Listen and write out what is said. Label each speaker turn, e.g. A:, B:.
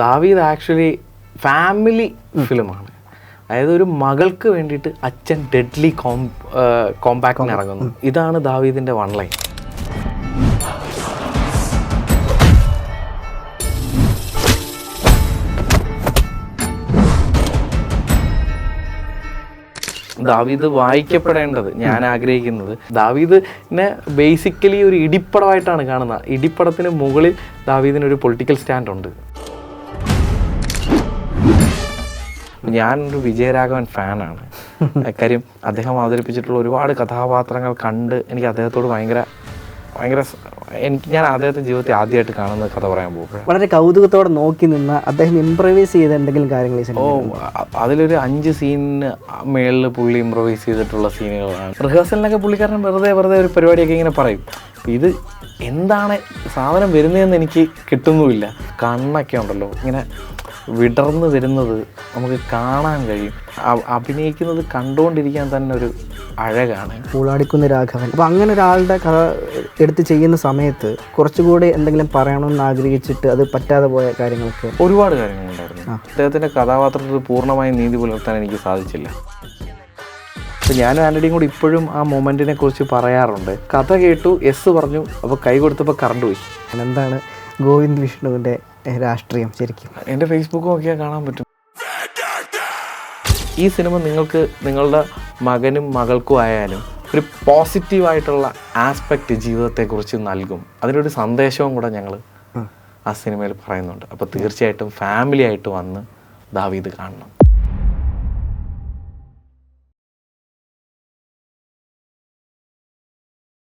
A: ദാവീദ് actually family ഫിലിമാണ്. അതായത് ഒരു മകൾക്ക് വേണ്ടിയിട്ട് അച്ഛൻ ഡെഡ്ലി കോം കോമ്പാക്റ്റിന് ഇറങ്ങുന്നു. ഇതാണ് ദാവീദിന്റെ വൺ ലൈൻ. ദാവീദ് വായിക്കപ്പെടേണ്ടത് ഞാൻ ആഗ്രഹിക്കുന്നത്. ദാവീദിനെ ബേസിക്കലി ഒരു ഇടിപ്പടമായിട്ടാണ് കാണുന്നത്. ഇടിപ്പടത്തിന് മുകളിൽ ദാവീദിന് ഒരു പൊളിറ്റിക്കൽ സ്റ്റാൻഡ് ഞാനൊരു വിജയരാഘവൻ ഫാനാണ്. കാര്യം അദ്ദേഹം അവതരിപ്പിച്ചിട്ടുള്ള ഒരുപാട് കഥാപാത്രങ്ങൾ കണ്ട് എനിക്ക് അദ്ദേഹത്തോട് ഭയങ്കര ഭയങ്കര എനിക്ക് ഞാൻ അദ്ദേഹത്തെ ജീവിതത്തിൽ ആദ്യമായിട്ട് കാണുന്ന കഥ പറയാൻ പോകും
B: വളരെ കൗതുകത്തോടെ നോക്കി നിന്ന അദ്ദേഹം ഇംപ്രവൈസ് ചെയ്ത എന്തെങ്കിലും കാര്യങ്ങൾ
A: ഓ അതിലൊരു അഞ്ച് സീനിന് മേളിൽ പുള്ളി ഇമ്പ്രവൈസ് ചെയ്തിട്ടുള്ള സീനുകളാണ്. റിഹേഴ്സലിനൊക്കെ പുള്ളിക്കാരൻ വെറുതെ വെറുതെ ഒരു പരിപാടിയൊക്കെ ഇങ്ങനെ പറയും. ഇത് എന്താണ് സാധനം വരുന്നതെന്ന് എനിക്ക് കിട്ടുന്നുമില്ല. കണ്ണൊക്കെ ഉണ്ടല്ലോ. ഇങ്ങനെ വിടർന്ന് വരുന്നത് നമുക്ക് കാണാൻ കഴിയും. അഭിനയിക്കുന്നത് കണ്ടുകൊണ്ടിരിക്കാൻ തന്നെ ഒരു അഴകാണ്.
B: പൂളാടിക്കുന്ന രാഘവൻ. അപ്പോൾ അങ്ങനെ ഒരാളുടെ കഥ എടുത്ത് ചെയ്യുന്ന സമയത്ത് കുറച്ചുകൂടി എന്തെങ്കിലും പറയണമെന്ന് ആഗ്രഹിച്ചിട്ട് അത് പറ്റാതെ പോയ കാര്യങ്ങളൊക്കെ?
A: ഒരുപാട് കാര്യങ്ങളുണ്ടായിരുന്നു. അദ്ദേഹത്തിന്റെ കഥാപാത്രത്തിൽ പൂർണമായും നീതി പുലർത്താൻ എനിക്ക് സാധിച്ചില്ല. അപ്പം ഞാനും ആന്റണിയും കൂടി ഇപ്പോഴും ആ മൊമെന്റിനെ കുറിച്ച് പറയാറുണ്ട്. കഥ കേട്ടു എസ് പറഞ്ഞു അപ്പോൾ കൈ കൊടുത്തപ്പോൾ കറണ്ട് പോയി.
B: എന്താണ്? ഗോവിന്ദ് വിഷ്ണുവിന്റെ രാഷ്ട്രീയം ശരിക്കും.
A: എന്റെ ഫേസ്ബുക്ക് നോക്കിയാൽ കാണാൻ പറ്റും. ഈ സിനിമ നിങ്ങൾക്ക് നിങ്ങളുടെ മകനും മകൾക്കും ആയാലും ഒരു പോസിറ്റീവായിട്ടുള്ള ആസ്പെക്റ്റ് ജീവിതത്തെക്കുറിച്ച് നൽകും. അതിനൊരു സന്ദേശവും കൂടെ ഞങ്ങൾ ആ സിനിമയിൽ പറയുന്നുണ്ട്. അപ്പോൾ തീർച്ചയായിട്ടും ഫാമിലി ആയിട്ട് വന്ന് ദാവീദ് കാണണം.